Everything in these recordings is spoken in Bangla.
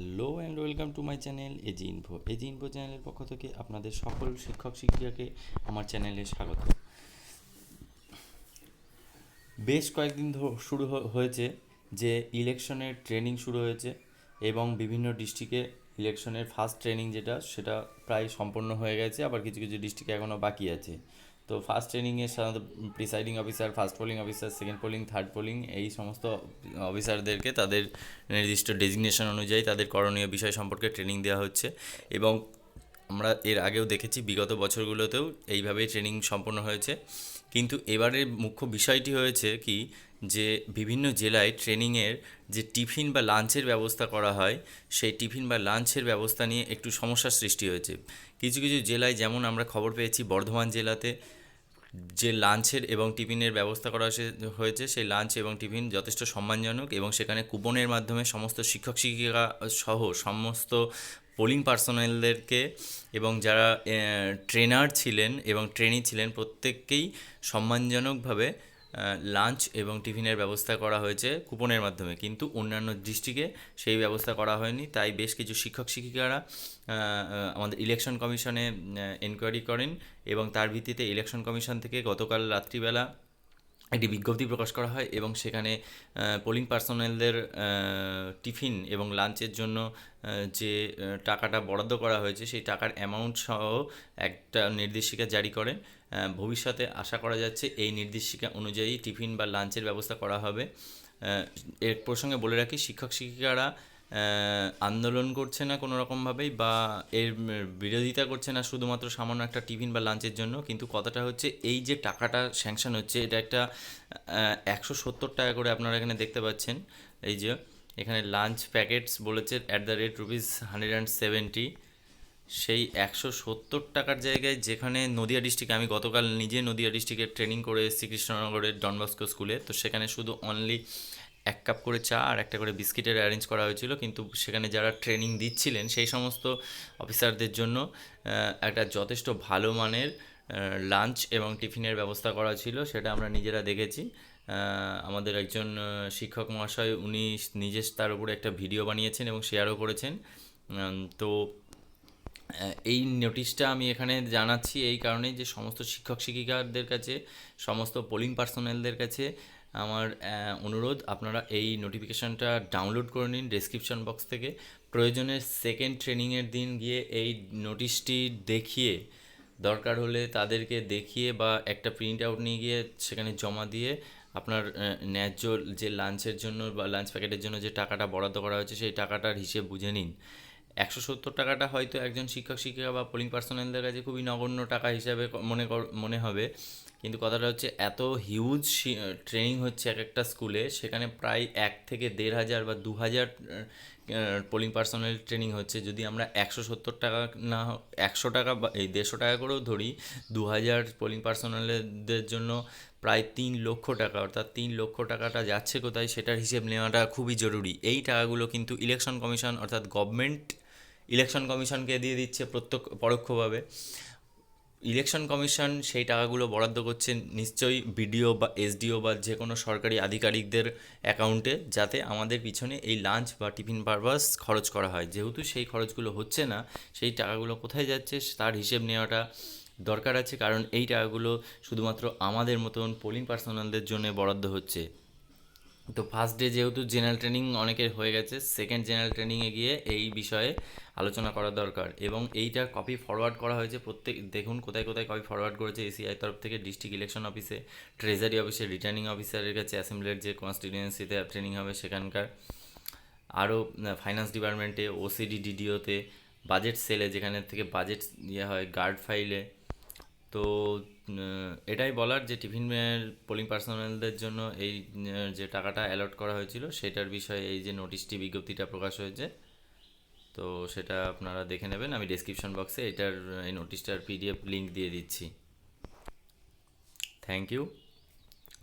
Hello and welcome to my channel AG info. AG info চ্যানেলের পক্ষ থেকে আপনাদের সকল শিক্ষক শিক্ষিকাকে আমার চ্যানেলে স্বাগত। বেশ কয়েকদিন শুরু হয়েছে যে ইলেকশনের ট্রেনিং শুরু হয়েছে এবং বিভিন্ন ডিস্ট্রিক্টে ইলেকশনের ফার্স্ট ট্রেনিং যেটা, সেটা প্রায় সম্পন্ন হয়ে গেছে, আবার কিছু কিছু ডিস্ট্রিক্টে এখনও বাকি আছে। তো ফার্স্ট ট্রেনিংয়ে সাধারণত presiding officer first polling officer second polling third polling এই সমস্ত অফিসারদেরকে তাদের নির্দিষ্ট ডেজিগনেশন অনুযায়ী তাদের করণীয় বিষয় সম্পর্কে ট্রেনিং দেওয়া হচ্ছে। এবং আমরা এর আগেও দেখেছি, বিগত বছরগুলোতেও এইভাবেই ট্রেনিং সম্পন্ন হয়েছে। কিন্তু এবারের মুখ্য বিষয়টি হয়েছে কি, যে বিভিন্ন জেলায় ট্রেনিংয়ের যে টিফিন বা লাঞ্চের ব্যবস্থা করা হয়, সেই টিফিন বা লাঞ্চের ব্যবস্থা নিয়ে একটু সমস্যার সৃষ্টি হয়েছে। কিছু কিছু জেলায় যেমন আমরা খবর পেয়েছি, বর্ধমান জেলাতে যে লাঞ্চের এবং টিফিনের ব্যবস্থা করা হয়েছে- সেই লাঞ্চ এবং টিফিন যথেষ্ট সম্মানজনক এবং সেখানে কুপনের মাধ্যমে সমস্ত শিক্ষক শিক্ষিকা সহ সমস্ত পোলিং পার্সোনালদেরকে এবং যারা ট্রেনার ছিলেন এবং ট্রেনি ছিলেন প্রত্যেককেই সম্মানজনকভাবে লাঞ্চ এবং টিফিনের ব্যবস্থা করা হয়েছে কুপনের মাধ্যমে। কিন্তু অন্যান্য ডিস্ট্রিক্টে সেই ব্যবস্থা করা হয়নি। তাই বেশ কিছু শিক্ষক শিক্ষিকারা আমাদের ইলেকশন কমিশনে এনকোয়ারি করেন এবং তার ভিত্তিতে ইলেকশন কমিশন থেকে গতকাল রাত্রিবেলা একটি বিজ্ঞপ্তি প্রকাশ করা হয় এবং সেখানে পোলিং পার্সোনেলদের টিফিন এবং লাঞ্চের জন্য যে টাকাটা বরাদ্দ করা হয়েছে সেই টাকার অ্যামাউন্ট সহ একটা নির্দেশিকা জারি করেন। ভবিষ্যতে আশা করা যাচ্ছে এই নির্দেশিকা অনুযায়ী টিফিন বা লাঞ্চের ব্যবস্থা করা হবে। এর প্রসঙ্গে বলে রাখি, শিক্ষক শিক্ষিকারা আন্দোলন করছে না কোনো রকমভাবেই বা এর বিরোধিতা করছে না শুধুমাত্র সামান্য একটা টিফিন বা লাঞ্চের জন্য, কিন্তু কথাটা হচ্ছে এই যে টাকাটা স্যাংশন হচ্ছে, এটা একটা একশো সত্তর টাকা করে আপনারা এখানে দেখতে পাচ্ছেন। এই যে, এখানে লাঞ্চ প্যাকেটস বলেছে, at the rate rupees hundred and seventy. সেই একশো সত্তর টাকার জায়গায় যেখানে নদিয়া ডিস্ট্রিক্টে, আমি গতকাল নিজে নদিয়া ডিস্ট্রিক্টে ট্রেনিং করে এসেছি কৃষ্ণনগরের ডনবস্কো স্কুলে তো সেখানে শুধু অনলি এক কাপ করে চা আর একটা করে বিস্কিটের অ্যারেঞ্জ করা হয়েছিল। কিন্তু সেখানে যারা ট্রেনিং দিচ্ছিলেন, সেই সমস্ত অফিসারদের জন্য একটা যথেষ্ট ভালো মানের লাঞ্চ এবং টিফিনের ব্যবস্থা করা ছিল, সেটা আমরা নিজেরা দেখেছি। আমাদের একজন শিক্ষক মহাশয়, উনি নিজে তার উপরে একটা ভিডিও বানিয়েছেন এবং শেয়ারও করেছেন। তো এই নোটিশটা আমি এখানে জানাচ্ছি এই কারণে যে সমস্ত শিক্ষক শিক্ষিকাদের কাছে, সমস্ত পোলিং পার্সোনেলদের কাছে আমার অনুরোধ, আপনারা এই নোটিফিকেশনটা ডাউনলোড করে নিন ডেসক্রিপশন বক্স থেকে। প্রয়োজনে সেকেন্ড ট্রেনিংয়ের দিন গিয়ে এই নোটিশটি দেখিয়ে, দরকার হলে তাদেরকে দেখিয়ে বা একটা প্রিন্ট আউট নিয়ে গিয়ে সেখানে জমা দিয়ে আপনার ন্যায্য যে লাঞ্চের জন্য বা লাঞ্চ প্যাকেটের জন্য যে টাকাটা বরাদ্দ করা হয়েছে সেই টাকাটার হিসেব বুঝে নিন। একশো সত্তর টাকাটা হয়তো একজন শিক্ষক, শিক্ষিকা বা পোলিং পার্সোনালদের কাছে খুবই নগণ্য টাকা হিসাবে মনে মনে হবে। কিন্তু কথাটা হচ্ছে এত হিউজ ট্রেনিং হচ্ছে এক একটা স্কুলে সেখানে প্রায় এক থেকে দেড় হাজার বা দু হাজার পোলিং পার্সোনাল ট্রেনিং হচ্ছে। যদি আমরা একশো সত্তর টাকা না একশো টাকা বা এই দেড়শো টাকা করেও ধরি, দু হাজার পোলিং পার্সোনালদের জন্য প্রায় তিন লক্ষ টাকা, অর্থাৎ তিন লক্ষ টাকাটা যাচ্ছে কোথায় সেটার হিসেব নেওয়াটা খুবই জরুরি। এই টাকাগুলো কিন্তু ইলেকশন কমিশন অর্থাৎ গভর্নমেন্ট ইলেকশন কমিশনকে দিয়ে দিচ্ছে প্রত্যক্ষ, পরোক্ষভাবে। ইলেকশন কমিশন সেই টাকাগুলো বরাদ্দ করছে নিশ্চয়ই বিডিও বা এসডিও বা যে কোনো সরকারি আধিকারিকদের অ্যাকাউন্টে যাতে আমাদের পিছনে এই লাঞ্চ বা টিফিন পারপাস খরচ করা হয়। যেহেতু সেই খরচগুলো হচ্ছে না, সেই টাকাগুলো কোথায় যাচ্ছে, তার হিসেব নেওয়াটা দরকার আছে কারণ এই টাকাগুলো শুধুমাত্র আমাদের মতন পোলিং পার্সোনালদের জন্য বরাদ্দ হচ্ছে। তো ফার্স্ট ডে যেহেতু জেনারেল ট্রেনিং অনেকের হয়ে গেছে সেকেন্ড জেনারেল ট্রেনিংয়ে গিয়ে এই বিষয়ে আলোচনা করা দরকার এবং এইটার কপি ফরওয়ার্ড করা হয়েছে। প্রত্যেক, দেখুন কোথায় কোথায় কপি ফরওয়ার্ড করেছে এসিআই তরফ থেকে ডিস্ট্রিক্ট ইলেকশন অফিসে ট্রেজারি অফিসে রিটার্নিং অফিসারের কাছে অ্যাসেম্বলির যে কনস্টিটিউয়েন্সিতে ট্রেনিং হবে সেখানকার। আরও ফাইন্যান্স ডিপার্টমেন্টে ওসিডি ডিডিওতে বাজেট সেলে যেখানে থেকে বাজেট ইয়ে হয় গার্ড ফাইলে তো এটাই বলার যে টিফিনের পোলিং পার্সোনালদের জন্য এই যে টাকাটা অ্যালট করা হয়েছিল, সেটার বিষয়ে এই যে নোটিশটি বিজ্ঞপ্তিটা প্রকাশ হয়েছে। তো সেটা আপনারা দেখে নেবেন। আমি ডেসক্রিপশন বক্সে এটার এই নোটিশটার পিডিএফ লিঙ্ক দিয়ে দিচ্ছি। থ্যাংক ইউ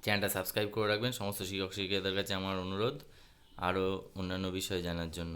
চ্যানেলটা সাবস্ক্রাইব করে রাখবেন। সমস্ত শিক্ষক শিক্ষিকাদের কাছে আমার অনুরোধ। আরও অন্যান্য বিষয় জানার জন্য।